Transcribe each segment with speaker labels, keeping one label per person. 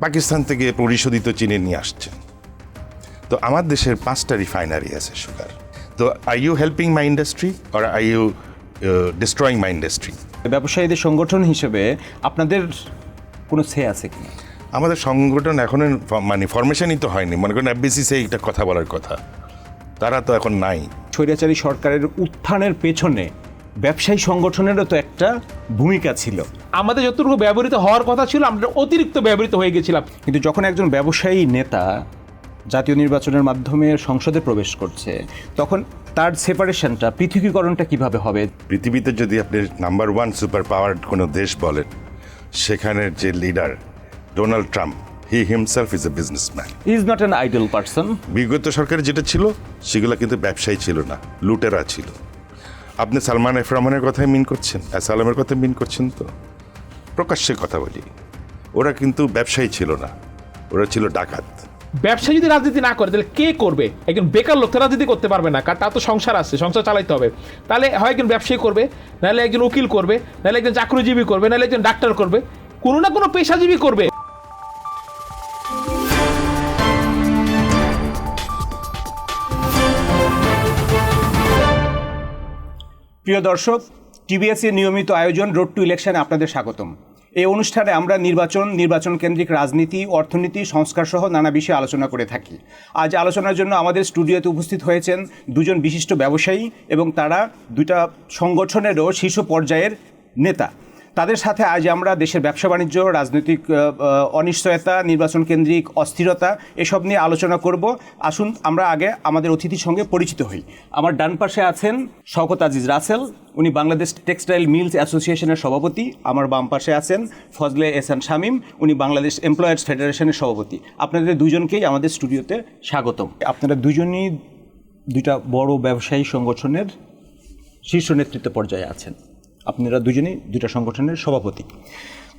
Speaker 1: পাকিস্তান থেকে পরিশোধিত চিনি নিয়ে আসছেন। তো আমার দেশের পাঁচটা রিফাইনারি আছে সুগার তো I you helping my industry R I you destroying my industry
Speaker 2: ব্যবসায়ীদের সংগঠন হিসেবে আপনাদের কোনো সে আছে কি?
Speaker 1: আমাদের সংগঠন এখনও ফ- মানে ফরমেশনই তো হয়নি। মনে করেন এফবিসিসি এইটা কথা বলার কথা। তারা তো এখন নাই।
Speaker 2: স্বৈরাচারী সরকারের উত্থানের পেছনে ব্যবসায়ী সংগঠনেরও তো একটা ভূমিকা ছিল।
Speaker 3: আমাদের যতটুকু ব্যবহৃত হওয়ার কথা ছিল আমরা অতিরিক্ত ব্যবহৃত হয়ে গেছিলাম।
Speaker 2: কিন্তু যখন একজন ব্যবসায়ী নেতা জাতীয় নির্বাচনের মাধ্যমে সংসদে প্রবেশ করছে তখন তার সেপারেশনটা পৃথিবীকরণটা কীভাবে হবে?
Speaker 1: পৃথিবীতে যদি আপনি নাম্বার ওয়ান সুপার পাওয়ার কোনো দেশ বলেন সেখানের যে leader Donald Trump he himself is a businessman
Speaker 2: is not an idle person
Speaker 1: বিগত সরকারে যেটা ছিল সেগুলো কিন্তু ব্যবসায়ী ছিল না লুটেরা ছিল। আপনি সালমান এফ রহমানের কথাই মিন করছেন? সালামের কথা মিন করছেন তো? প্রকাশ্যে কথা বলি। ওরা কিন্তু ব্যবসায়ী ছিল না। ওরা ছিল ডাকাত।
Speaker 3: ব্যবসা যদি রাজনীতি না করে, তাহলে কে করবে? একজন বেকার লোক তো রাজনীতি করতে পারবে না, কারণ তার তো সংসার আছে, সংসার চালাইতে হবে। তাহলে হয় একজন ব্যবসায়ী করবে, নাহলে একজন উকিল করবে, নাহলে একজন চাকরিজীবী করবে, নাহলে একজন ডাক্তার করবে, কোনো না কোনো পেশাজীবী করবে।
Speaker 2: প্রিয় দর্শক টিবিএসের নিয়মিত আয়োজন রোড টু ইলেকশনে আপনাদের স্বাগতম। এই অনুষ্ঠানে আমরা নির্বাচন নির্বাচন কেন্দ্রিক রাজনীতি, অর্থনীতি, সংস্কার সহ নানা বিষয়ে আলোচনা করে থাকি। আজ আলোচনার জন্য আমাদের স্টুডিওতে উপস্থিত হয়েছেন দুজন বিশিষ্ট ব্যবসায়ী এবং তারা দুটা সংগঠনেরও শীর্ষ পর্যায়ের নেতা। তাদের সাথে আজ আমরা দেশের ব্যবসা বাণিজ্য, রাজনৈতিক অনিশ্চয়তা, নির্বাচন কেন্দ্রিক অস্থিরতা এসব নিয়ে আলোচনা করব। আসুন আমরা আগে আমাদের অতিথির সঙ্গে পরিচিত হই। আমার ডান পাশে আছেন শওকত আজিজ রাসেল, উনি বাংলাদেশ টেক্সটাইল মিলস অ্যাসোসিয়েশনের সভাপতি। আমার বাম পাশে আছেন ফজলে এহসান শামীম, উনি বাংলাদেশ এমপ্লয়ার্স ফেডারেশনের সভাপতি। আপনাদের দুজনকেই আমাদের স্টুডিওতে স্বাগতম। আপনারা দুজনই দুইটা বড় ব্যবসায়ী সংগঠনের শীর্ষ নেতৃত্ব পর্যায়ে আছেন। আপনারা দুজনেই দুইটা সংগঠনের সভাপতি।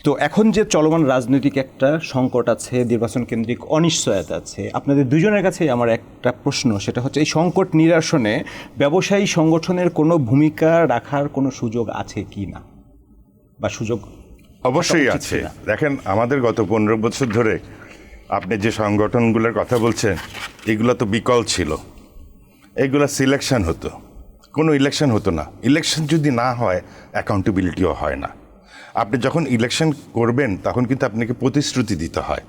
Speaker 2: তো এখন যে চলমান রাজনৈতিক একটা সংকট আছে নির্বাচন কেন্দ্রিক অনিশ্চয়তা আছে আপনাদের দুজনের কাছেই আমার একটা প্রশ্ন সেটা হচ্ছে এই সংকট নিরসনে ব্যবসায়ী সংগঠনের কোনো ভূমিকা রাখার কোনো সুযোগ আছে কি না? বা সুযোগ
Speaker 1: অবশ্যই আছে। দেখেন আমাদের গত পনেরো বছর ধরে আপনি যে সংগঠনগুলোর কথা বলছেন এগুলো তো বিকল ছিল। এগুলো সিলেকশন হতো। কোনো ইলেকশন হতো না। ইলেকশন যদি না হয় অ্যাকাউন্টেবিলিটিও হয় না। আপনি যখন ইলেকশন করবেন, তখন কিন্তু আপনাকে প্রতিশ্রুতি দিতে হয়।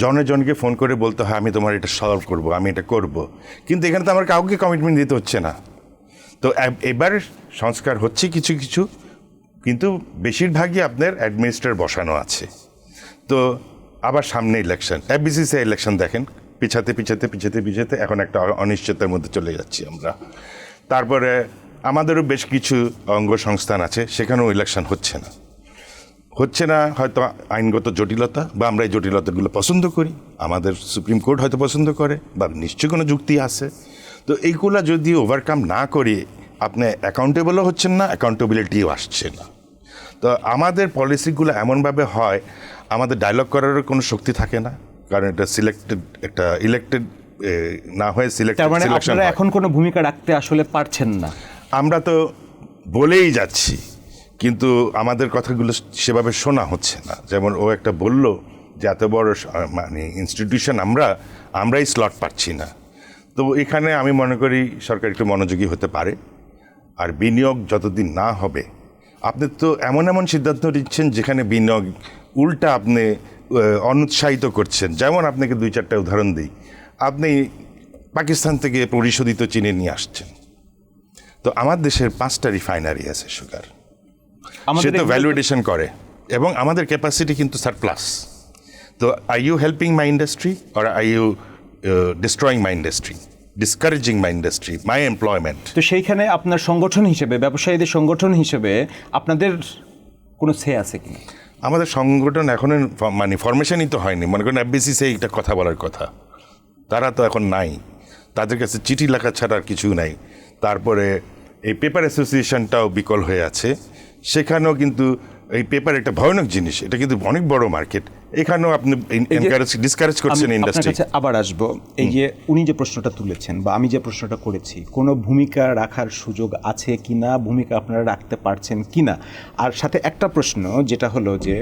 Speaker 1: জনে জনকে ফোন করে বলতে হয়, আমি তোমার এটা সলভ করব, আমি এটা করব। কিন্তু এখানে তো আমার কাউকে কমিটমেন্ট দিতে হচ্ছে না। তো এবার সংস্কার হচ্ছে কিছু কিছু, কিন্তু বেশিরভাগই আপনার অ্যাডমিনিস্ট্রেটর বসানো আছে। তো আবার সামনে ইলেকশন এফবিসিসি ইলেকশন দেখেন, পিছাতে পিছাতে পিছাতে পিছাতে, এখন একটা অনিশ্চয়তার মধ্যে চলে যাচ্ছি আমরা। তারপরে আমাদেরও বেশ কিছু অঙ্গ সংস্থান আছে, সেখানেও ইলেকশন হচ্ছে না। হচ্ছে না হয়তো আইনগত জটিলতা, বা আমরা এই জটিলতাগুলো পছন্দ করি, আমাদের সুপ্রিম কোর্ট হয়তো পছন্দ করে, বা নিশ্চয়ই কোনো যুক্তি আছে। তো এইগুলা যদি ওভারকাম না করি, আপনি অ্যাকাউন্টেবলও হচ্ছেন না অ্যাকাউন্টেবিলিটিও আসছে না। তো আমাদের পলিসিগুলো এমনভাবে হয়, আমাদের ডায়লগ করারও কোনো শক্তি থাকে না, কারণ এটা সিলেক্টেড একটা ইলেক্টেড না হয়ে সিলেক্টেড
Speaker 2: তার মানে আপনারা এখন কোনো ভূমিকা রাখতে আসলে পারছেন না।
Speaker 1: আমরা তো বলেই যাচ্ছি কিন্তু আমাদের কথাগুলো সেভাবে শোনা হচ্ছে না। যেমন ও একটা বলল যে এত বড় মানে ইনস্টিটিউশন আমরা আমরাই স্লট পাচ্ছি না। তো এখানে আমি মনে করি সরকার একটু মনোযোগী হতে পারে আর বিনিয়োগ যতদিন না হবে আপনি তো এমন এমন সিদ্ধান্ত নিচ্ছেন যেখানে বিনিয়োগ উল্টা আপনি অনুৎসাহিত করছেন। যেমন আপনাকে দুই চারটা উদাহরণ দিই। আপনি পাকিস্তান থেকে পরিশোধিত চিনি নিয়ে আসছেন। তো আমার দেশের পাঁচটা রিফাইনারি আছে সুগার সে তো ভ্যালুয়েশন করে। এবং আমাদের ক্যাপাসিটি কিন্তু সারপ্লাস তো I you helping my industry R I you destroying my industry discouraging my industry my employment
Speaker 2: তো সেইখানে আপনার সংগঠন হিসেবে ব্যবসায়ীদের সংগঠন হিসেবে আপনাদের কোনো সে আছে কি?
Speaker 1: আমাদের সংগঠন এখনও মানে ফরমেশনই তো হয়নি। মনে করেন এফবিসিসি একটা কথা বলার কথা। তারা তো এখন নাই। তাদের কাছে চিঠি লেখা ছাড়া আর কিছু নাই। তারপরে এই পেপার অ্যাসোসিয়েশনটাও বিকল হয়ে আছে। সেখানেও কিন্তু এই পেপার একটা ভয়ানক জিনিস। এটা কিন্তু অনেক বড় মার্কেট। এখানেও আপনি এনকারেজ ডিসকারেজ করছেন ইন্ডাস্ট্রি
Speaker 2: কাছে আবার আসব। এই যে উনি যে প্রশ্নটা তুলেছেন বা আমি যে প্রশ্নটা করেছি কোনো ভূমিকা রাখার সুযোগ আছে কিনা ভূমিকা আপনারা রাখতে পারছেন কিনা? আর সাথে একটা প্রশ্ন যেটা হলো যে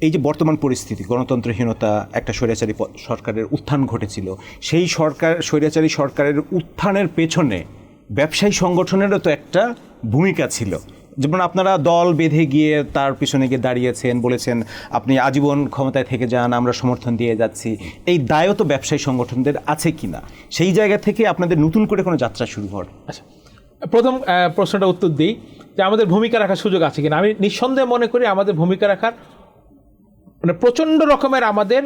Speaker 2: এই যে বর্তমান পরিস্থিতি গণতন্ত্রহীনতা একটা স্বৈরাচারী সরকারের উত্থান ঘটেছিল। সেই সরকার স্বৈরাচারী সরকারের উত্থানের পেছনে ব্যবসায়ী সংগঠনেরও তো একটা ভূমিকা ছিল। যেমন আপনারা দল বেঁধে গিয়ে তার পিছনে গিয়ে দাঁড়িয়েছেন বলেছেন আপনি আজীবন ক্ষমতায় থেকে যান আমরা সমর্থন দিয়ে যাচ্ছি। এই দায়ও তো ব্যবসায়ী সংগঠনদের আছে কিনা? সেই জায়গা থেকে আপনাদের নতুন করে কোনো যাত্রা শুরু হওয়ার?
Speaker 3: আচ্ছা প্রথম প্রশ্নটা উত্তর দিই যে আমাদের ভূমিকা রাখার সুযোগ আছে কিনা। আমি নিঃসন্দেহে মনে করি আমাদের ভূমিকা রাখার মানে প্রচণ্ড রকমের আমাদের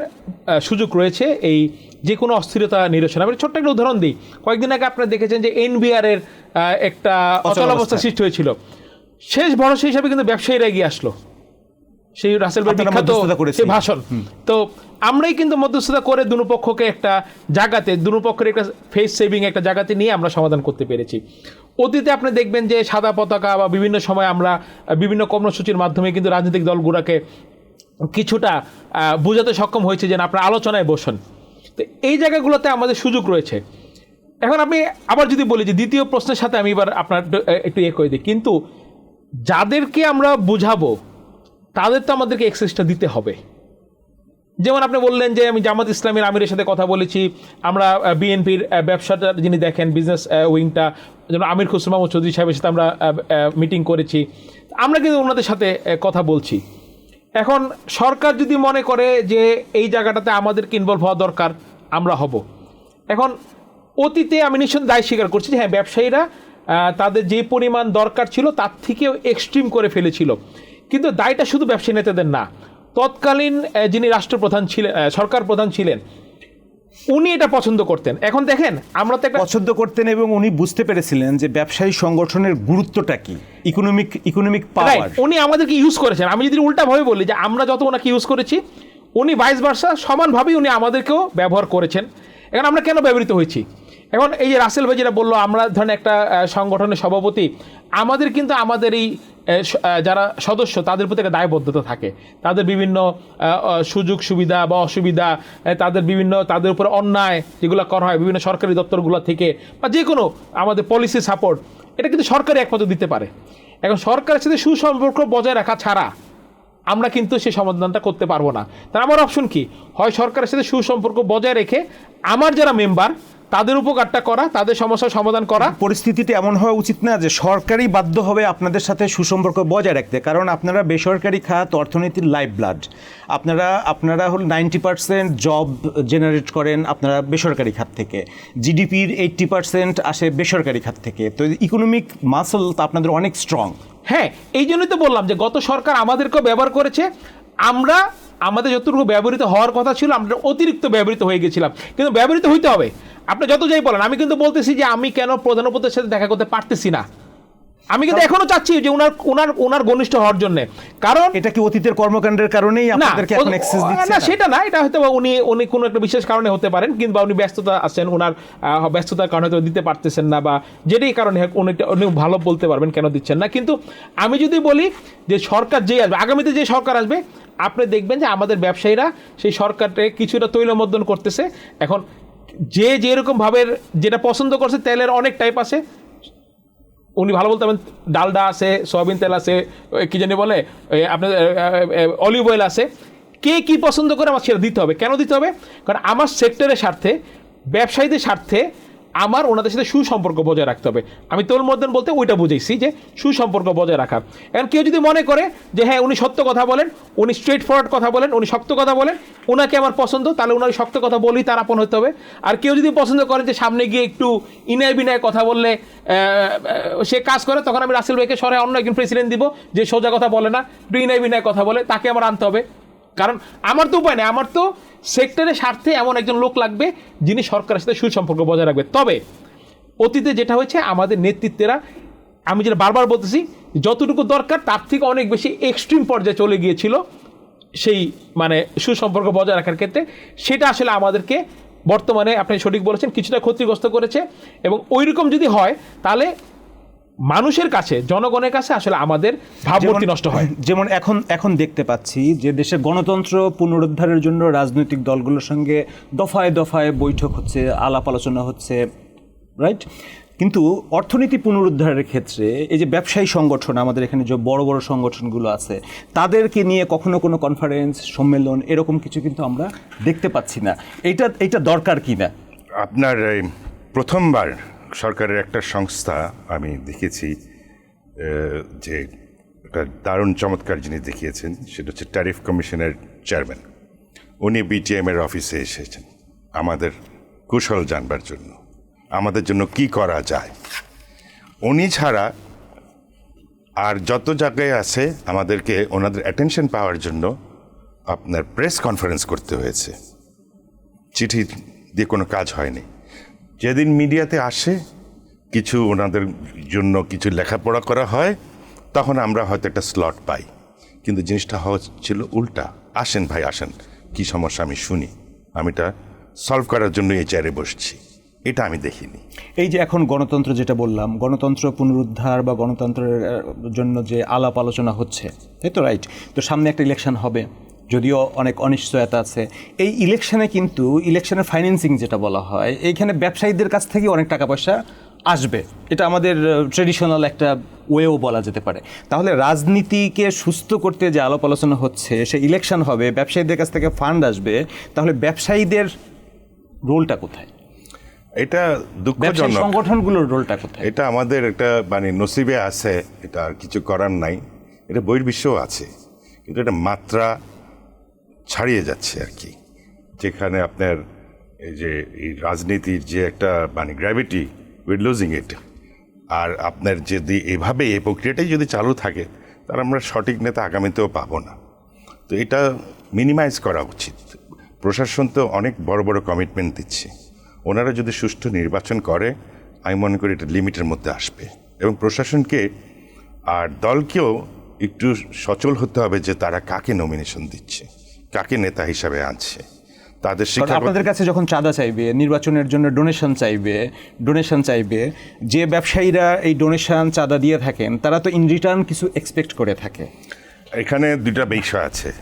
Speaker 3: সুযোগ রয়েছে এই যে কোনো অস্থিরতা নিরসন। আমি ছোট্ট একটা উদাহরণ দিই। কয়েকদিন আগে আপনারা দেখেছেন যে এনবিআর এর একটা অচল অবস্থা। সৃষ্টি হয়েছিল। শেষ ভরসা হিসাবে কিন্তু ব্যবসায়ীরা এগিয়ে আসলো। সেই রাসেল ভাই বিখ্যাত সেই ভাষণ। তো আমরাই কিন্তু মধ্যস্থতা করে দুনো পক্ষকে একটা জায়গাতে দুনো পক্ষের একটা ফেস সেভিং একটা জায়গাতে নিয়ে আমরা সমাধান করতে পেরেছি। অতীতে আপনি দেখবেন যে সাদা পতাকা বা বিভিন্ন সময় আমরা বিভিন্ন কর্মসূচির মাধ্যমে কিন্তু রাজনৈতিক দলগুলোকে কিছুটা বোঝাতে সক্ষম হয়েছে যে আপনারা আলোচনায় বসুন। তো এই জায়গাগুলোতে আমাদের সুযোগ রয়েছে। এখন আমি আবার যদি বলি যে দ্বিতীয় প্রশ্নের সাথে আমি এবার আপনার একটু- একটু ইয়ে করে দিই। কিন্তু যাদেরকে আমরা বুঝাবো, তাদের তো আমাদেরকে এক্সেসটা দিতে হবে। যেমন আপনি বললেন যে আমি জামাত ইসলামের আমিরের সাথে কথা বলেছি, আমরা বিএনপির ব্যবসাটা যিনি দেখেন বিজনেস উইংটা যেমন আমির খুসরু মাহমুদ চৌধুরী সাহেবের সাথে আমরা মিটিং করেছি, আমরা কিন্তু ওনাদের সাথে কথা বলছি। এখন সরকার যদি মনে করে যে এই জায়গাটাতে আমাদেরকে ইনভলভ হওয়া দরকার, আমরা হব। এখন অতীতে আমি নিঃসন্দেহে দায় স্বীকার করছি যে হ্যাঁ ব্যবসায়ীরা তাদের যে পরিমাণ দরকার ছিল তার থেকেও এক্সট্রিম করে ফেলেছিল। কিন্তু দায়টা শুধু ব্যবসায়ী নেতাদের না তৎকালীন যিনি রাষ্ট্রপ্রধান ছিলেন সরকার প্রধান ছিলেন উনি এটা পছন্দ করতেন। এখন দেখেন আমরা তো একটা
Speaker 2: পছন্দ করতেন এবং উনি বুঝতে পেরেছিলেন যে ব্যবসায়ী সংগঠনের গুরুত্বটা কি ইকোনমিক ইকোনমিক পাওয়ার
Speaker 3: উনি আমাদেরকে ইউজ করেছেন। আমি যদি উল্টাভাবে বলি যে আমরা যত ওনাকে ইউজ করেছি উনি ভাইস ভার্সা সমানভাবেই উনি আমাদেরকেও ব্যবহার করেছেন। এখন আমরা কেন ব্যবহৃত হয়েছি? এখন এই যে রাসেল ভাই যেটা বলল, আমরা ধরেন একটা সংগঠনের সভাপতি, আমাদের কিন্তু আমাদের এই যারা সদস্য, তাদের প্রতি একটা দায়বদ্ধতা থাকে। তাদের বিভিন্ন সুযোগ সুবিধা বা অসুবিধা তাদের বিভিন্ন, তাদের উপরে অন্যায় যেগুলো করা হয়, বিভিন্ন সরকারি দপ্তরগুলো থেকে বা যে কোনো আমাদের পলিসি সাপোর্ট এটা কিন্তু সরকারই একমাত্র দিতে পারে। এখন সরকারের সাথে সুসম্পর্ক বজায় রাখা ছাড়া আমরা কিন্তু সেই সমাধানটা করতে পারব না। তার আমার অপশন কি? হয় সরকারের সাথে সুসম্পর্ক বজায় রেখে আমার যারা মেম্বার তাদের উপকারটা করা তাদের সমস্যার সমাধান করা।
Speaker 2: পরিস্থিতিতে এমন হওয়া উচিত না যে সরকারই বাধ্য হবে আপনাদের সাথে সুসম্পর্ক বজায় রাখতে কারণ আপনারা বেসরকারি খাত অর্থনীতির লাইফ ব্লাড আপনারা আপনারা হল নাইনটি পার্সেন্ট জব জেনারেট করেন আপনারা বেসরকারি খাত থেকে। জিডিপির এইট্টি পার্সেন্ট আসে বেসরকারি খাত থেকে। তো ইকোনমিক মাসল তো আপনাদের অনেক স্ট্রং
Speaker 3: হ্যাঁ এই জন্যই তো বললাম যে গত সরকার আমাদেরকেও ব্যবহার করেছে। আমরা আমাদের যতটুকু ব্যবহৃত হওয়ার কথা ছিল আমরা অতিরিক্ত ব্যবহৃত হয়ে গেছিলাম। কিন্তু ব্যবহৃত হইতে হবে। আপনি যত যাই বলেন আমি কিন্তু বলতেছি যে আমি কেন প্রধান উপদেষ্টার সাথে দেখা করতে পারতেছি না। আমি কিন্তু এখনও চাচ্ছি যে ওনার ওনার ওনার ঘনিষ্ঠ হওয়ার জন্য। কারণ
Speaker 2: এটা কি অতীতের কর্মকাণ্ডের কারণেই আপনাদেরকে এখন অ্যাক্সেস দিচ্ছে
Speaker 3: না? সেটা না এটা হয়তো উনি উনি কোনো একটা বিশেষ কারণে হতে পারেন কিংবা উনি ব্যস্ততা আছেন ওনার ব্যস্ততার কারণে হয়তো দিতে পারতেছেন না বা যেটাই কারণে হোক, উনি উনি ভালো বলতে পারবেন কেন দিচ্ছেন না। কিন্তু আমি যদি বলি যে সরকার যে আসবে আগামীতে যে সরকার আসবে আপনি দেখবেন যে আমাদের ব্যবসায়ীরা সেই সরকারকে কিছুটা তৈলমর্দন করতেছে। এখন যে যেরকম ভাবে যেটা পছন্দ করছে, তেলের অনেক টাইপ আছে। উনি ভালো বলতে পারেন, ডালডা আছে, সয়াবিন তেল আছে কী জানি বলে আপনার অলিভ অয়েল আছে। কে কি পছন্দ করে আমার সেটা দিতে হবে। কেন দিতে হবে? কারণ আমার সেক্টরের স্বার্থে, ব্যবসায়ীদের স্বার্থে আমার ওনাদের সাথে সুসম্পর্ক বজায় রাখতে হবে। আমি তোর মধ্যে বলতে ওইটা বুঝেছি যে সুসম্পর্ক বজায় রাখা। এখন কেউ যদি মনে করে যে হ্যাঁ উনি সত্য কথা বলেন, উনি স্ট্রেট ফরওয়ার্ড কথা বলেন, উনি শক্ত কথা বলেন ওনাকে আমার পছন্দ, তাহলে ওনার শক্ত কথা বলেই তার আপন হতে হবে। আর কেউ যদি পছন্দ করেন যে সামনে গিয়ে একটু ইনায় বিনায় কথা বললে সে কাজ করে, তখন আমি রাসেল ভাইকে সরে অন্য একজন প্রেসিডেন্ট দিব, যে সোজা কথা বলে না, একটু ইনায় বিনায় কথা বলে, তাকে আমার আনতে হবে। কারণ আমার তো উপায় নেই, আমার তো সেক্টরের স্বার্থে এমন একজন লোক লাগবে যিনি সরকারের সাথে সুসম্পর্ক বজায় রাখবে। তবে অতীতে যেটা হয়েছে, আমাদের নেতৃত্বেরা, আমি যেটা বারবার বলতেছি, যতটুকু দরকার তার থেকে অনেক বেশি এক্সট্রিম পর্যায়ে চলে গিয়েছিল সেই মানে সুসম্পর্ক বজায় রাখার ক্ষেত্রে। সেটা আসলে আমাদেরকে বর্তমানে আপনি সঠিক বলেছেন, কিছুটা ক্ষতিগ্রস্ত করেছে এবং ওই রকম যদি হয়, তাহলে মানুষের কাছে জনগণের কাছে আসলে আমাদের ভাবমূর্তি নষ্ট হয়।
Speaker 2: যেমন এখন এখন দেখতে পাচ্ছি যে দেশে গণতন্ত্র পুনরুদ্ধারের জন্য রাজনৈতিক দলগুলোর সঙ্গে দফায় দফায় বৈঠক হচ্ছে আলাপ আলোচনা হচ্ছে রাইট কিন্তু অর্থনীতি পুনরুদ্ধারের ক্ষেত্রে এই যে ব্যবসায়ী সংগঠন আমাদের এখানে যে বড় বড় সংগঠনগুলো আছে তাদেরকে নিয়ে কখনো কোনো কনফারেন্স সম্মেলন এরকম কিছু কিন্তু আমরা দেখতে পাচ্ছি না। এটা এটা দরকার কি না
Speaker 1: আপনার প্রথমবার সরকারের একটা সংস্থা আমি দেখেছি যে একটা দারুণ চমৎকার জিনিস দেখিয়েছেন, সেটা হচ্ছে ট্যারিফ কমিশনের চেয়ারম্যান। উনি বিটিএম এর অফিসে এসেছেন, আমাদের কুশল জানবার জন্য, আমাদের জন্য কি করা যায়? উনি ছাড়া আর যত জায়গায় আছে, আমাদেরকে ওনাদের অ্যাটেনশন পাওয়ার জন্য আপনার প্রেস কনফারেন্স করতে হয়েছে। চিঠি দিয়ে কোনো কাজ হয়নি। যেদিন মিডিয়াতে আসে, কিছু ওনাদের জন্য কিছু লেখাপড়া করা হয়, তখন আমরা হয়তো একটা স্লট পাই। কিন্তু জিনিসটা হচ্ছিল উল্টা। আসেন ভাই, আসেন। কি সমস্যা আমি শুনি। আমি এটা সলভ করার জন্য এই চেয়ারে বসছি। এটা আমি দেখিনি।
Speaker 2: এই যে এখন গণতন্ত্র যেটা বললাম, গণতন্ত্র পুনরুদ্ধার বা গণতন্ত্রের জন্য যে আলাপ আলোচনা হচ্ছে, তাই তো রাইট তো সামনে একটা ইলেকশন হবে। যদিও অনেক অনিশ্চয়তা আছে। এই ইলেকশনে কিন্তু ইলেকশনের ফাইন্যান্সিং যেটা বলা হয় এইখানে ব্যবসায়ীদের কাছ থেকে অনেক টাকা পয়সা আসবে। এটা আমাদের ট্রেডিশনাল একটা ওয়েও বলা যেতে পারে। তাহলে রাজনীতিকে সুস্থ করতে যে আলাপ আলোচনা হচ্ছে সে ইলেকশন হবে ব্যবসায়ীদের কাছ থেকে ফান্ড আসবে তাহলে ব্যবসায়ীদের রোলটা কোথায়?
Speaker 1: এটা দুঃখজনক।
Speaker 2: সংগঠনগুলোর রোলটা কোথায়?
Speaker 1: এটা আমাদের একটা মানে নসিবে আছে এটা আর কিছু করার নাই। এটা বহির্বিশ্বেও আছে। কিন্তু এটা মাত্রা ছাড়িয়ে যাচ্ছে আর কি। যেখানে আপনার এই যে, এই রাজনীতির যে একটা মানে গ্র্যাভিটি উইথ লুজিং ইট আর আপনার যদি এভাবে এই প্রক্রিয়াটাই যদি চালু থাকে, তাহলে আমরা সঠিক নেতা আগামীতেও পাবো না। তো এটা মিনিমাইজ করা উচিত। প্রশাসন তো অনেক বড় বড় কমিটমেন্ট দিচ্ছে। ওনারা যদি সুষ্ঠু নির্বাচন করে, আমি মনে করি এটা লিমিটের মধ্যে আসবে। এবং প্রশাসনকে আর দলকেও একটু সচল হতে হবে যে তারা কাকে নমিনেশন দিচ্ছে। কাকে নেতা হিসাবে আনছে? তাদের শিক্ষা
Speaker 2: আপনাদের কাছে যখন চাঁদা চাইবে নির্বাচনের জন্য ডোনেশন চাইবে ডোনেশন চাইবে যে ব্যবসায়ীরা এই ডোনেশন চাঁদা দিয়ে থাকেন তারা তো ইন রিটার্ন কিছু এক্সপেক্ট করে থাকে।
Speaker 1: এখানে দুটা বিষয় আছে।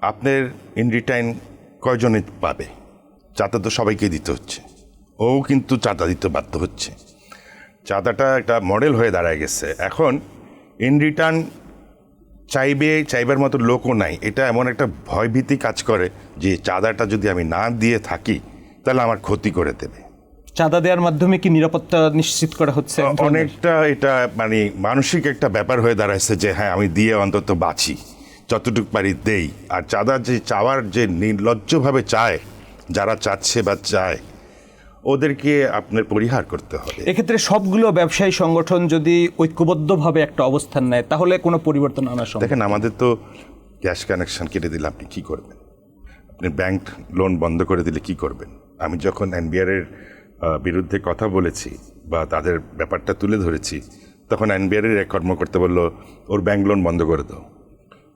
Speaker 1: আপনার ইন রিটার্ন কয়জনে পাবে? চাঁদা তো সবাইকে দিতে হচ্ছে। ও কিন্তু চাঁদা দিতে বাধ্য হচ্ছে। চাঁদাটা একটা মডেল হয়ে দাঁড়ায় গেছে। এখন ইন রিটার্ন চাইবে চাইবার মতো লোকও নাই। এটা এমন একটা ভয়ভীতি কাজ করে যে চাঁদাটা যদি আমি না দিয়ে থাকি তাহলে আমার ক্ষতি করে দেবে।
Speaker 2: চাঁদা দেওয়ার মাধ্যমে কি নিরাপত্তা নিশ্চিত করা হচ্ছে
Speaker 1: অনেকটা এটা মানে মানসিক একটা ব্যাপার হয়ে দাঁড়াচ্ছে যে হ্যাঁ আমি দিয়ে অন্তত বাঁচি যতটুকু পারি দেই। আর চাঁদা যে চাওয়ার যে নির্লজ্জভাবে চায় যারা চাচ্ছে বা চায় ওদেরকে আপনার পরিহার করতে হবে।
Speaker 2: এক্ষেত্রে সবগুলো ব্যবসায়ী সংগঠন যদি ঐক্যবদ্ধভাবে একটা অবস্থান নেয় তাহলে কোনো পরিবর্তন আনা সম্ভব।
Speaker 1: দেখেন আমাদের তো গ্যাস কানেকশন কেটে দিলে আপনি কি করবেন? আপনি ব্যাংক লোন বন্ধ করে দিলে কি করবেন? আমি যখন এনবিআর এর বিরুদ্ধে কথা বলেছি বা তাদের ব্যাপারটা তুলে ধরেছি তখন এনবিআর এর এক কর্মকর্তা বলল ওর ব্যাংক লোন বন্ধ করে দাও।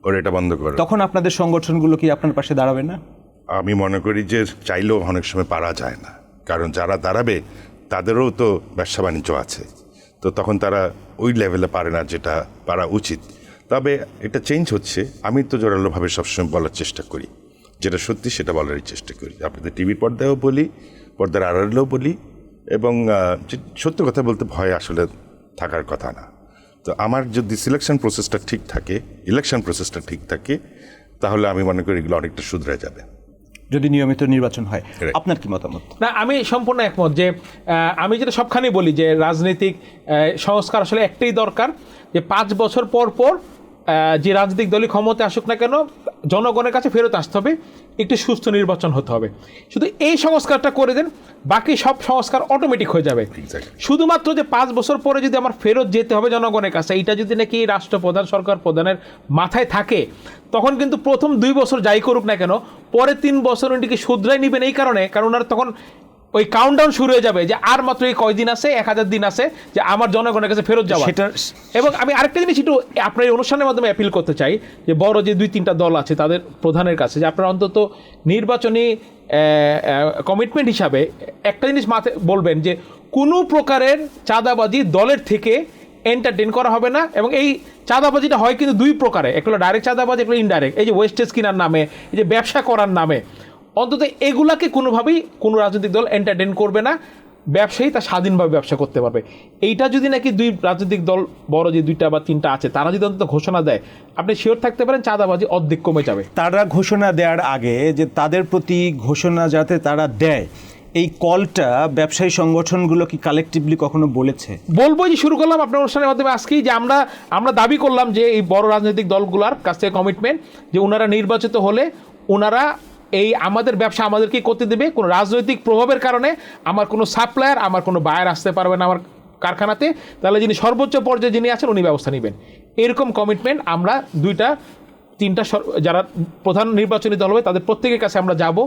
Speaker 1: ওর এটা বন্ধ করো।
Speaker 2: তখন আপনাদের সংগঠনগুলো কি আপনার পাশে দাঁড়াবে না?
Speaker 1: আমি মনে করি যে চাইলেও অনেক সময় পারা যায় না। কারণ যারা দাঁড়াবে, তাদেরও তো ব্যবসা বাণিজ্য আছে। তো তখন তারা ওই লেভেলে পারে না যেটা পারা উচিত। তবে এটা চেঞ্জ হচ্ছে। আমি তো জোরালোভাবে সবসময় বলার চেষ্টা করি। যেটা সত্যি সেটা বলারই চেষ্টা করি। আপনাদের টিভির পর্দায়ও বলি, পর্দার আড়ালেও বলি এবং সত্য কথা বলতে ভয় আসলে থাকার কথা না। তো আমার যদি সিলেকশন প্রসেসটা ঠিক থাকে ইলেকশন প্রসেসটা ঠিক থাকে, তাহলে আমি মনে করি এগুলো অনেকটা শুধরে যাবে।
Speaker 2: যদি নিয়মিত নির্বাচন হয় আপনার কি মতামত?
Speaker 3: না আমি সম্পূর্ণ একমত যে আমি যেটা সবখানে বলি যে রাজনৈতিক সংস্কার আসলে একটাই দরকার যে পাঁচ বছর পর পর যে রাজনৈতিক দলই ক্ষমতা আসুক না কেন জনগণের কাছে ফেরত আসতে হবে একটি সুস্থ নির্বাচন হতে হবে। শুধু এই সংস্কারটা করে দেন বাকি সব সংস্কার অটোমেটিক হয়ে যাবে। শুধুমাত্র যে পাঁচ বছর পরে যদি আমার ফেরত যেতে হবে জনগণের কাছে এইটা যদি নাকি রাষ্ট্রপ্রধান সরকার প্রধানের মাথায় থাকে তখন কিন্তু প্রথম দুই বছর যাই করুক না কেন পরে তিন বছর উনিকে শুধরাই নেবেন এই কারণে? কারণ ওনার তখন ওই কাউন্টডাউন শুরু হয়ে যাবে যে আর মাত্র এই কয়দিন আছে? এক হাজার দিন আছে যে আমার জনগণের কাছে ফেরত যাওয়া
Speaker 2: সেটা-
Speaker 3: এবং আমি আরেকটা জিনিস একটু আপনার এই অনুষ্ঠানের মাধ্যমে অ্যাপিল করতে চাই যে বড় যে দুই তিনটা দল আছে তাদের প্রধানের কাছে যে আপনারা অন্তত নির্বাচনী কমিটমেন্ট হিসাবে একটা জিনিস মাথায় বলবেন যে কোনো প্রকারের চাঁদাবাজি দলের থেকে এন্টারটেন করা হবে না এবং এই চাঁদাবাজিটা হয় কিন্তু দুই প্রকারে। একটা হলো ডাইরেক্ট চাঁদাবাজি একটা ইনডাইরেক্ট এই যে ওয়েস্টেজ কেনার নামে এই যে ব্যবসা করার নামে। অন্তত এগুলাকে কোনোভাবেই কোনো রাজনৈতিক দল এন্টারটেন করবে না। ব্যবসায়ী তা স্বাধীনভাবে ব্যবসা করতে পারবে। এইটা যদি নাকি দুই রাজনৈতিক দল বড় যে দুইটা বা তিনটা আছে তারা যদি অন্তত ঘোষণা দেয় আপনি শিওর থাকতে পারেন চাঁদাবাজি অর্ধেক কমে যাবে।
Speaker 2: তারা ঘোষণা দেওয়ার আগে যে তাদের প্রতি ঘোষণা যাতে তারা দেয় এই কলটা ব্যবসায়ী সংগঠনগুলো কি কালেকটিভলি কখনো বলেছে?
Speaker 3: বলব যে শুরু করলাম আপনার অনুষ্ঠানের মাধ্যমে আজকেই যে আমরা আমরা দাবি করলাম যে এই বড় রাজনৈতিক দলগুলোর কাছ থেকে কমিটমেন্ট যে ওনারা নির্বাচিত হলে ওনারা এই আমাদের ব্যবসা আমাদেরকে করতে দেবে। কোনো রাজনৈতিক প্রভাবের কারণে আমার কোনো সাপ্লায়ার আমার কোনো বায়ার আসতে পারবে না আমার কারখানাতে। তাহলে যিনি সর্বোচ্চ পর্যায়ে যিনি আছেন, উনি ব্যবস্থা নেবেন। এরকম কমিটমেন্ট আমরা দুইটা, তিনটা যারা প্রধান নির্বাচনী দল হবে, তাদের প্রত্যেকের কাছে আমরা যাব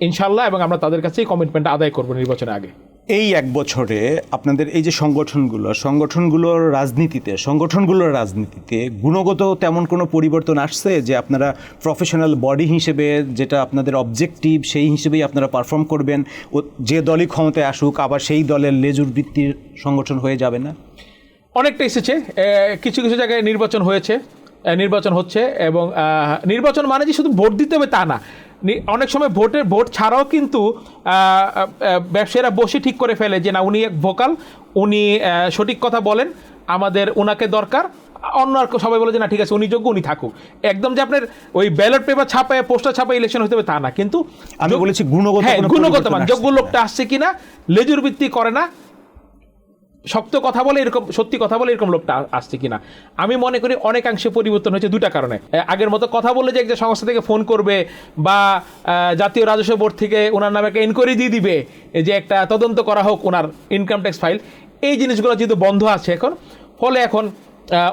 Speaker 3: ইনশাল্লাহ এবং আমরা তাদের কাছেই কমিটমেন্ট আদায় করব নির্বাচনের আগে।
Speaker 2: এই এক বছরে আপনাদের এই যে সংগঠনগুলো, সংগঠনগুলোর রাজনীতিতে সংগঠনগুলোর রাজনীতিতে গুণগত তেমন কোনো পরিবর্তন আসছে যে আপনারা প্রফেশনাল বডি হিসেবে যেটা আপনাদের অবজেক্টিভ সেই হিসেবেই আপনারা পারফর্ম করবেন? ও যে দলই ক্ষমতায় আসুক, আবার সেই দলের লেজুর ভিত্তির সংগঠন হয়ে যাবে না?
Speaker 3: অনেকটা এসেছে। কিছু কিছু জায়গায় নির্বাচন হয়েছে। নির্বাচন হচ্ছে এবং নির্বাচন মানে যে শুধু ভোট দিতে হবে তা নি- অনেক সময় ভোটের ভোট ছাড়াও কিন্তু ব্যবসায়ীরা বসে ঠিক করে ফেলে যে না উনি এক ভোকাল উনি সঠিক কথা বলেন আমাদের ওনাকে দরকার। অন্য আর সবাই বলে যে না ঠিক আছে উনি যোগ্য উনি থাকুক। একদম যে আপনার ওই ব্যালট পেপার ছাপায় পোস্টার ছাপায় ইলেকশন হতে হবে তা না কিন্তু
Speaker 2: আমি বলেছি গুণগত
Speaker 3: হ্যাঁ গুণগত মান যোগ্য লোকটা আসছে কিনা লেজুর ভিত্তি করে না শক্ত কথা বলে এরকম, সত্যি কথা বলে এরকম লোকটা আসছে কিনা? আমি মনে করি অনেকাংশে পরিবর্তন হয়েছে দুটা কারণে। আগের মতো কথা বলে যে একটা সংস্থা থেকে ফোন করবে বা জাতীয় রাজস্ব বোর্ড থেকে ওনার নামে একটা এনকোয়ারি দিয়ে দিবে যে একটা তদন্ত করা হোক ওনার ইনকাম ট্যাক্স ফাইল এই জিনিসগুলো যেহেতু বন্ধ আছে এখন, ফলে এখন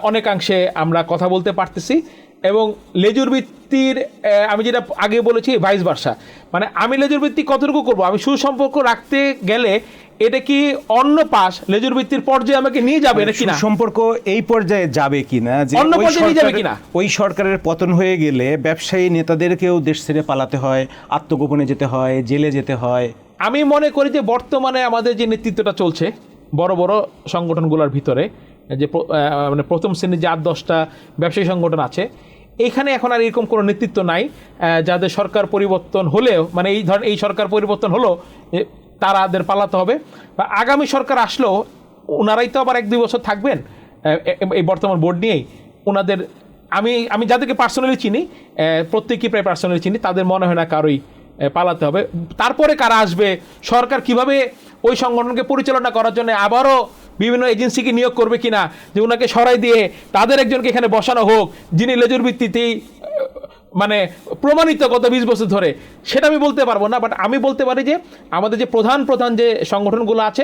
Speaker 3: অনেকাংশে আমরা কথা বলতে পারতেছি। এবং লেজুর ভিত্তির আহ, আমি যেটা আগে বলেছি ভাইস ভার্সা মানে আমি লেজুর ভিত্তি কতটুকু করব? আমি সুসম্পর্ক রাখতে গেলে এটা কি অন্য পাশ লেজুর ভিত্তির পর্যায়ে আমাকে নিয়ে যাবে নাকি না?
Speaker 2: সম্পর্ক এই পর্যায়ে যাবে কিনা যে
Speaker 3: অন্য পর্যায়ে নিয়ে যাবে কিনা?
Speaker 2: ওই সরকারের পতন হয়ে গেলে ব্যবসায়ী নেতাদেরকেও দেশ ছেড়ে পালাতে হয় আত্মগোপনে যেতে হয় জেলে যেতে হয়।
Speaker 3: আমি মনে করি যে বর্তমানে আমাদের যে নেতৃত্বটা চলছে বড় বড় সংগঠনগুলোর ভিতরে যে মানে প্রথম শ্রেণির যে আট দশটা ব্যবসায়ী সংগঠন আছে এখানে এখন আর এরকম কোনো নেতৃত্ব নাই যাদের সরকার পরিবর্তন হলেও মানে এই ধরনের এই সরকার পরিবর্তন হলো তারাদের পালাতে হবে। বা আগামী সরকার আসলেও ওনারাই তো আবার এক দুই বছর থাকবেন এই বর্তমান বোর্ড নিয়েই। ওনাদের আমি আমি যাদেরকে পার্সোনালি চিনি প্রত্যেকেই প্রায় পার্সোনালি চিনি, তাদের মনে হয় না কারোই পালাতে হবে। তারপরে কারা আসবে? সরকার কীভাবে ওই সংগঠনকে পরিচালনা করার জন্য আবারও বিভিন্ন এজেন্সিকে নিয়োগ করবে কিনা যে ওনাকে সরাই দিয়ে তাদের একজনকে এখানে বসানো হোক যিনি লেজুর ভিত্তিতেই মানে প্রমাণিত গত বিশ বছর ধরে সেটা আমি বলতে পারব না বাট আমি বলতে পারি যে আমাদের যে প্রধান প্রধান যে সংগঠনগুলো আছে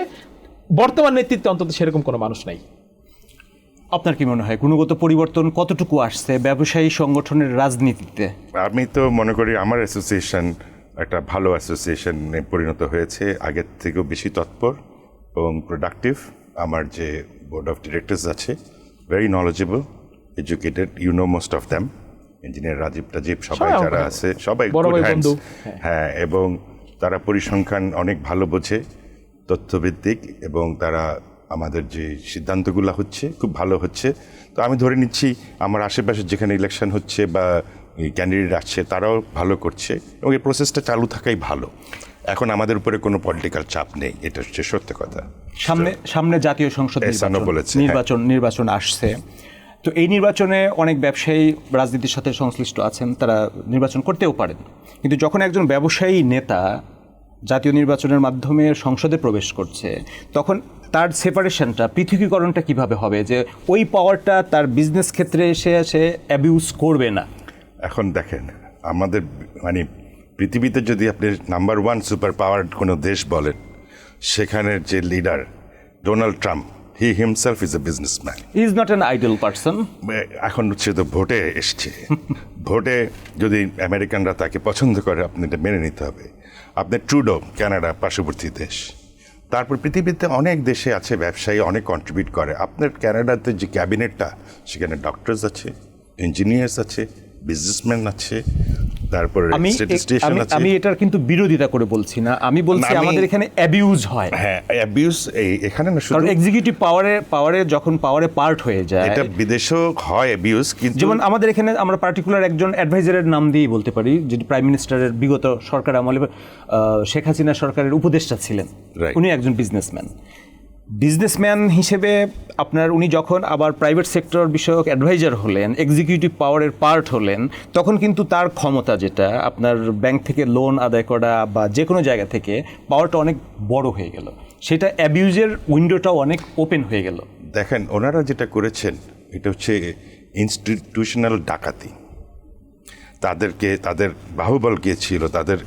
Speaker 3: বর্তমান নেতৃত্বে অন্তত সেরকম কোনো মানুষ নাই।
Speaker 2: আপনার কি মনে হয় গুণগত পরিবর্তন কতটুকু আসছে ব্যবসায়ী সংগঠনের রাজনীতিতে?
Speaker 1: আমি তো মনে করি আমার অ্যাসোসিয়েশন একটা ভালো অ্যাসোসিয়েশনে পরিণত হয়েছে আগের থেকেও বেশি তৎপর এবং প্রোডাক্টিভ আমার যে বোর্ড অফ ডিরেক্টরস আছে very knowledgeable educated you know most of them engineer Rajiv টাজীব সবাই যারা আছে সবাই। হ্যাঁ এবং তারা পরিসংখ্যান অনেক ভালো বোঝে তথ্যভিত্তিক এবং তারা আমাদের যে সিদ্ধান্তগুলো হচ্ছে খুব ভালো হচ্ছে। তো আমি ধরে নিচ্ছি আমার আশেপাশে যেখানে ইলেকশন হচ্ছে বা ক্যান্ডিডেট আসছে তারাও ভালো করছে এবং এই প্রসেসটা চালু থাকাই ভালো। এখন আমাদের উপরে কোনো পলিটিক্যাল চাপ নেই এটা হচ্ছে সত্য কথা।
Speaker 2: সামনে সামনে জাতীয় সংসদ নির্বাচন
Speaker 1: হ্যাঁ।
Speaker 2: নির্বাচন নির্বাচন আসছে। তো এই নির্বাচনে অনেক ব্যবসায়ী রাজনীতির সাথে সংশ্লিষ্ট আছেন তারা নির্বাচন করতেও পারেন। কিন্তু যখন একজন ব্যবসায়ী নেতা জাতীয় নির্বাচনের মাধ্যমে সংসদে প্রবেশ করছে তখন তার সেপারেশনটা পৃথকীকরণটা কীভাবে হবে? যে ওই পাওয়ারটা তার বিজনেস ক্ষেত্রে এসে এসে অ্যাবিউজ করবে না।
Speaker 1: এখন দেখেন আমাদের মানে পৃথিবীতে যদি আপনি নাম্বার ওয়ান সুপার পাওয়ার কোনো দেশ বলেন সেখানের যে leader Donald Trump he himself is a businessman
Speaker 2: is not an idle person
Speaker 1: এখন হচ্ছে তো ভোটে এসছে। ভোটে যদি আমেরিকানরা তাকে পছন্দ করে আপনি এটা মেনে নিতে হবে। আপনি ট্রুডো কানাডা পার্শ্ববর্তী দেশ। তারপর পৃথিবীতে অনেক দেশে আছে ব্যবসায়ী অনেক কন্ট্রিবিউট করে। আপনার ক্যানাডাতে যে ক্যাবিনেটটা সেখানে ডক্টরস আছে ইঞ্জিনিয়ার্স আছে বিজনেসম্যান আছে তারপরে
Speaker 2: আমি আমি- এটার কিন্তু বিরোধিতা করে বলছি না। আমি বলছি আমাদের এখানে অ্যাবিউজ হয়।
Speaker 1: হ্যাঁ অ্যাবিউজ এই এখানে না শুধু
Speaker 2: এক্সিকিউটিভ পাওয়ারে পাওয়ারে যখন পাওয়ারে পার্ট হয়ে যায়
Speaker 1: এটা বিদেশেও হয় অ্যাবিউজ কিন্তু
Speaker 2: যেমন আমাদের এখানে আমরা পার্টিকুলার একজন অ্যাডভাইজারের নাম দিয়েই বলতে পারি যেটি প্রাইম মিনিস্টারের বিগত সরকার আমলে শেখ হাসিনা সরকারের উপদেষ্টা ছিলেন. উনি একজন বিজনেসম্যান বিজনেসম্যান হিসেবে আপনার উনি যখন আবার প্রাইভেট সেক্টর বিষয়ক অ্যাডভাইজার হলেন এক্সিকিউটিভ পাওয়ারের পার্ট হলেন, তখন কিন্তু তার ক্ষমতা যেটা, আপনার ব্যাংক থেকে লোন আদায় করা বা যে কোনো জায়গা থেকে পাওয়ারটা অনেক বড় হয়ে গেল। সেটা অ্যাবিউজের উইন্ডোটাও অনেক ওপেন হয়ে গেল।
Speaker 1: দেখেন, ওনারা যেটা করেছেন, এটা হচ্ছে ইনস্টিটিউশনাল ডাকাতি। তাদেরকে, তাদের বাহুবল গিয়েছিল, তাদের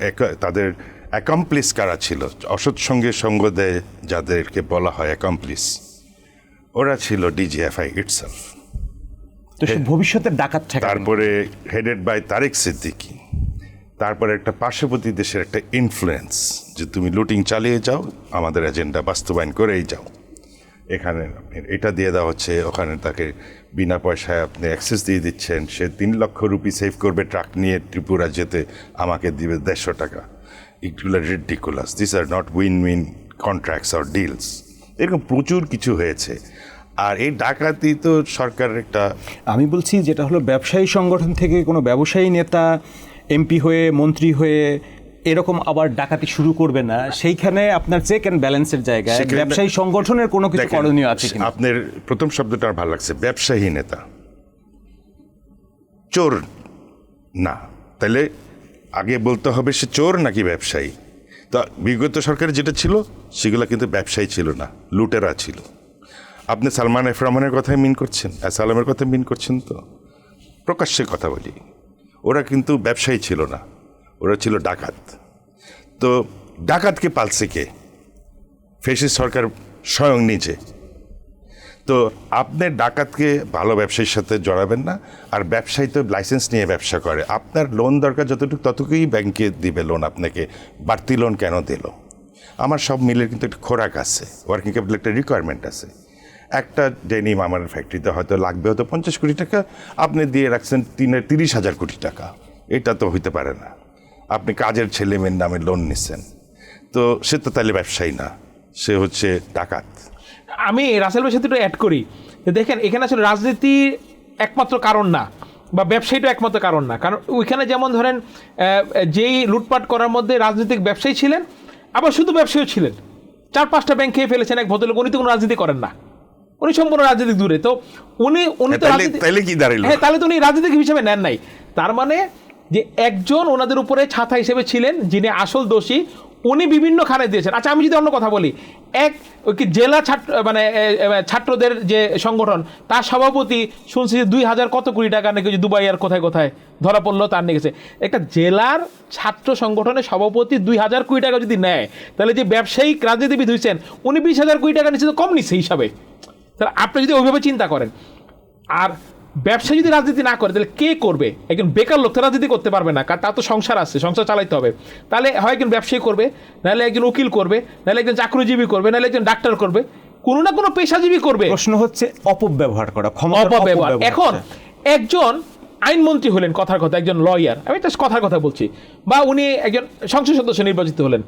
Speaker 1: তাদের অ্যাকমপ্লিস কারা ছিল? অসৎ সঙ্গে সঙ্গ দেয় যাদেরকে বলা হয় অ্যাকমপ্লিস ওরা ছিল ডিজিএফআই ইটসেলফ
Speaker 2: তো সে ভবিষ্যতের ডাকাত
Speaker 1: তারপরে হেডেড বাই তারেক সিদ্দিকি। তারপরে একটা পার্শ্ববর্তী দেশের একটা ইনফ্লুয়েন্স যে তুমি লুটিং চালিয়ে যাও আমাদের এজেন্ডা বাস্তবায়ন করেই যাও। এখানে আপনি এটা দিয়ে দেওয়া হচ্ছে ওখানে তাকে বিনা পয়সায় আপনি অ্যাক্সেস দিয়ে দিচ্ছেন। সে তিন লক্ষ রুপি সেভ করবে ট্রাক নিয়ে ত্রিপুরা যেতে আমাকে দিবে দেড়শো টাকা। Ridiculous this are not win win contracts or deals এরকম প্রচুর কিছু হয়েছে। আর এই ডাকাতি তো সরকারের একটা
Speaker 2: আমি বলছি যেটা হলো ব্যবসায়ী সংগঠন থেকে কোনো ব্যবসায়ী নেতা এমপি হয়ে মন্ত্রী হয়ে এরকম আবার ডাকাতি শুরু করবে না। সেইখানে আপনার চেক অ্যান্ড ব্যালেন্সের জায়গায় ব্যবসায়ী সংগঠনের কোনো কিছু করণীয় আছে কিনা?
Speaker 1: আপনার প্রথম শব্দটা আমার ভালো লাগছে ব্যবসায়ী নেতা। চোর না। তাহলে আগে বলতে হবে সে চোর নাকি ব্যবসায়ী? তা বিগত সরকারের যেটা ছিল, সেগুলো কিন্তু ব্যবসায়ী ছিল না, লুটেরা ছিল। আপনি সালমান এফ রহমানের কথাই মিন করছেন, আর সালামের কথা মিন করছেন তো। প্রকাশ্যে কথা বলি, ওরা কিন্তু ব্যবসায়ী ছিল না, ওরা ছিল ডাকাত। তো ডাকাতকে পালছে কে? ফেসিস সরকার স্বয়ং নিজে। তো আপনি ডাকাতকে ভালো ব্যবসায়ীর সাথে জড়াবেন না, আর ব্যবসায়ী তো লাইসেন্স নিয়ে ব্যবসা করে। আপনার লোন দরকার যতটুকু, ততটুকুই ব্যাংকে দিবে লোন আপনাকে। বাড়তি লোন কেন দিল? আমার সব মিলের কিন্তু একটা খোরাক আছে ওয়ার্কিং ক্যাপিটাল একটা রিকোয়ারমেন্ট আছে। একটা ডেনিম আমার ফ্যাক্টরিতে হয়তো লাগবে হয়তো পঞ্চাশ কোটি টাকা, আপনি দিয়ে রাখছেন তিনে, তিরিশ হাজার কোটি টাকা। এটা তো হইতে পারে না। আপনি কাজের ছেলে মেয়ের নামে লোন নিচ্ছেন তো সে তো তাহলে ব্যবসায়ী না, সে হচ্ছে ডাকাত।
Speaker 3: আমি রাসেল ভাইয়ের সাথে একটু অ্যাড করি দেখেন এখানে আসলে রাজনীতি একমাত্র কারণ না বা ব্যবসায়ীটা একমাত্র কারণ না। কারণ ওইখানে যেমন ধরেন যেই লুটপাট করার মধ্যে রাজনৈতিক ব্যবসায়ী ছিলেন আবার শুধু ব্যবসায়ী ছিলেন। চার পাঁচটা ব্যাংক খেয়ে ফেলেছেন এক ভদ্রলোক উনি তো কোনো রাজনীতি করেন না। উনি সম্পূর্ণ রাজনীতিক দূরে। তো উনি উনি তো
Speaker 1: কি দাঁড়াইলো?
Speaker 3: হ্যাঁ তাহলে তো উনি রাজনীতিক হিসেবে নেন নাই। তার মানে যে একজন ওনাদের উপরে ছাতা হিসেবে ছিলেন যিনি আসল দোষী উনি বিভিন্ন খানে দিয়েছেন। আচ্ছা আমি যদি অন্য কথা বলি, এক কি জেলা ছাত্র মানে ছাত্রদের যে সংগঠন, তার সভাপতি শুনছি যে দুই হাজার কত কোটি টাকা নাকি দুবাই আর কোথায় কোথায় ধরা পড়ল, তার নিয়ে গেছে। একটা জেলার ছাত্র সংগঠনের সভাপতি দুই হাজার কোটি টাকা যদি নেয়, তাহলে যে ব্যবসায়িক রাজনীতিবিদ হয়েছেন, উনি বিশ হাজার কোটি টাকা নিচ্ছে তো কম নিচ্ছে হিসাবে। তাহলে আপনি যদি ওইভাবে চিন্তা করেন, আর ব্যবসা যদি রাজনীতি না করে তাহলে কে করবে? একজন বেকার লোক তো রাজনীতি করতে পারবে না কারণ তার তো সংসার আছে সংসার চালাইতে হবে। তাহলে হয় একজন ব্যবসায়ী করবে নাহলে একজন উকিল করবে নাহলে একজন চাকরিজীবী করবে নাহলে একজন ডাক্তার করবে কোনো না কোনো পেশাজীবী করবে।
Speaker 2: প্রশ্ন হচ্ছে অপব্যবহার করা
Speaker 3: অপব্যবহার। এখন একজন আইনমন্ত্রী হলেন কথার কথা একজন লয়ার আমি একটা কথার কথা বলছি বা উনি একজন সংসদ সদস্য নির্বাচিত হলেন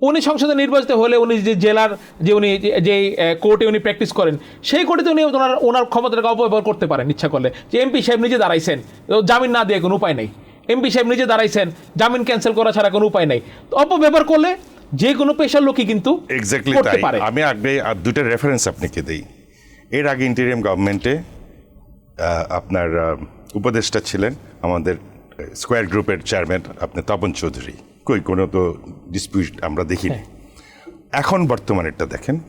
Speaker 3: উনি সংসদে নির্বাচিত হলে উনি যে জেলার যে উনি যে- কোর্টে উনি প্র্যাকটিস করেন সেই কোর্টে উনি ওনার ওনার ক্ষমতাটাকে অপব্যবহার করতে পারেন ইচ্ছা করলে। যে এমপি সাহেব নিজে দাঁড়াইছেন জামিন না দিয়ে কোনো উপায় নেই। এমপি সাহেব নিজে দাঁড়াইছেন জামিন ক্যান্সেল করা ছাড়া কোনো উপায় নেই। তো অপব্যবহার করলে যে কোনো পেশার লোকই কিন্তু
Speaker 1: এক্স্যাক্টলি তাই। আমি আগে আর দুটো রেফারেন্স আপনাকে দিই। এর আগে ইন্টেরিয়াম গভর্নমেন্টে আপনার উপদেষ্টা ছিলেন আমাদের স্কোয়ার গ্রুপের চেয়ারম্যান আপনি তপন চৌধুরী। কই কোনো তো ডিসপিউট আমরা দেখিনি। এখন বর্তমানেরটা দেখেন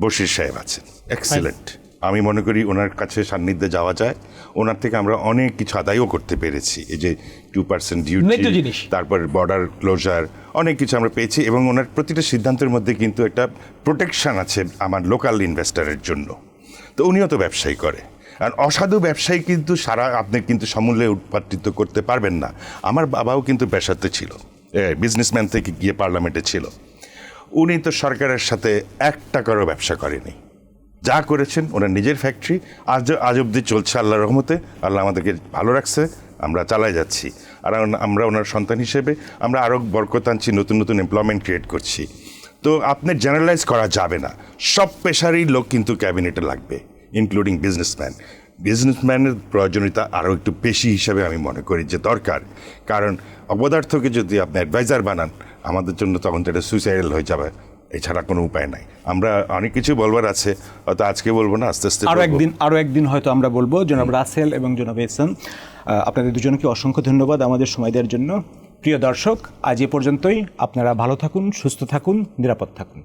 Speaker 1: বশির সাহেব আছেন এক্সিলেন্ট আমি মনে করি ওনার কাছে সান্নিধ্যে যাওয়া যায়। ওনার থেকে আমরা অনেক কিছু আদায়ও করতে পেরেছি। এই যে টু পার্সেন্ট ডিউটি
Speaker 3: জিনিস।
Speaker 1: তারপর বর্ডার ক্লোজার অনেক কিছু আমরা পেয়েছি এবং ওনার প্রতিটা সিদ্ধান্তের মধ্যে কিন্তু একটা প্রোটেকশন আছে আমার লোকাল ইনভেস্টারের জন্য। তো উনিও তো ব্যবসায়ী করে। আর অসাধু ব্যবসায়ী কিন্তু সারা আপনি কিন্তু সমূল্যে উৎপাদিত করতে পারবেন না। আমার বাবাও কিন্তু পেশাতে ছিল। বিজনেসম্যান থেকে গিয়ে পার্লামেন্টে ছিল। উনি তো সরকারের সাথে এক টাকারও ব্যবসা করেনি। যা করেছেন ওনার নিজের ফ্যাক্টরি আজ আজ অব্দি চলছে আল্লাহ রহমতে। আল্লাহ আমাদেরকে ভালো রাখছে। আমরা চালাই যাচ্ছি। আর আমরা ওনার সন্তান হিসেবে আমরা আরও বরকত আনছি, নতুন নতুন এমপ্লয়মেন্ট ক্রিয়েট করছি। তো আপনি জেনারেলাইজ করা যাবে না। সব পেশারই লোক কিন্তু ক্যাবিনেটে লাগবে ইনক্লুডিং বিজনেসম্যান বিজনেসম্যানের প্রয়োজনীয়তা আরও একটু বেশি হিসাবে আমি মনে করি যে দরকার। কারণ অপদার্থকে যদি আপনি অ্যাডভাইজার বানান আমাদের জন্য তখন তো এটা সুইসাইডাল হয়ে যাবে এছাড়া কোনো উপায় নাই। আমরা অনেক কিছু বলবার আছে হয়তো আজকে বলব না আস্তে আস্তে
Speaker 2: আরও একদিন আরও একদিন হয়তো আমরা বলব জনাব রাসেল এবং জনাব এহসান আহ, আপনাদের দুজনকে অসংখ্য ধন্যবাদ আমাদের সময় দেওয়ার জন্য। প্রিয় দর্শক আজ এ পর্যন্তই। আপনারা ভালো থাকুন সুস্থ থাকুন নিরাপদ থাকুন।